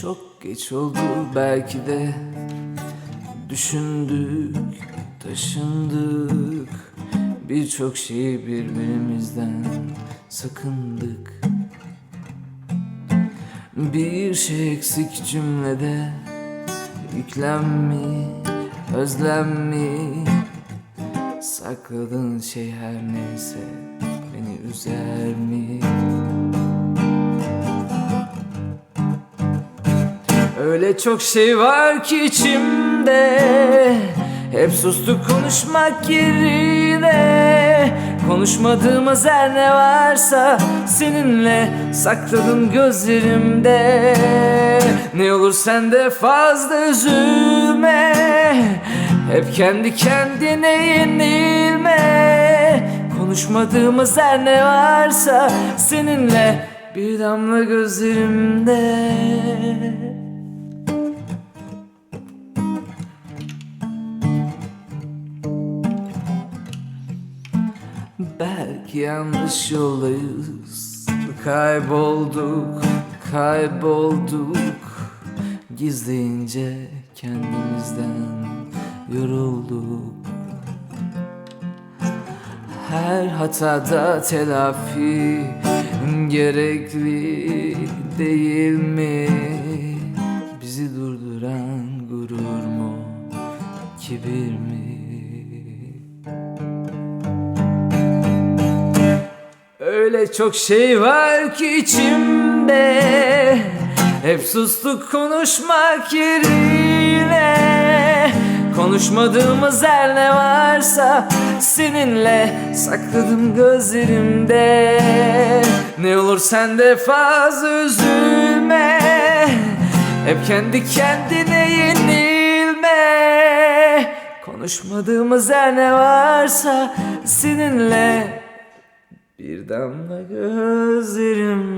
Çok geç oldu. Belki de Düşündük, taşındık. Birçok şeyi birbirimizden sakındık. Bir şey eksik cümlede Yüklem mi, özlem mi Sakladığın şey her neyse Beni üzer mi? Öyle çok şey var ki içimde. Hep sustuk konuşmak yerine. Konuşmadığımız her ne varsa Seninle sakladım gözlerimde. Ne olur sen de fazla üzülme. Hep kendi kendine yenilme. Konuşmadığımız her ne varsa Seninle bir damla gözlerimde Yanlış yoldayız Kaybolduk, kaybolduk Gizleyince kendimizden yorulduk Her hatada telafi gerekli değil mi? Bizi durduran gurur mu, kibir mi? Öyle çok şey var ki içimde. Hep sustuk konuşmak yerine. Konuşmadığımız her ne varsa Seninle sakladım gözlerimde. Ne olur sen de fazla üzülme. Hep kendi kendine yenilme. Konuşmadığımız her ne varsa Seninle bir damla gözlerimde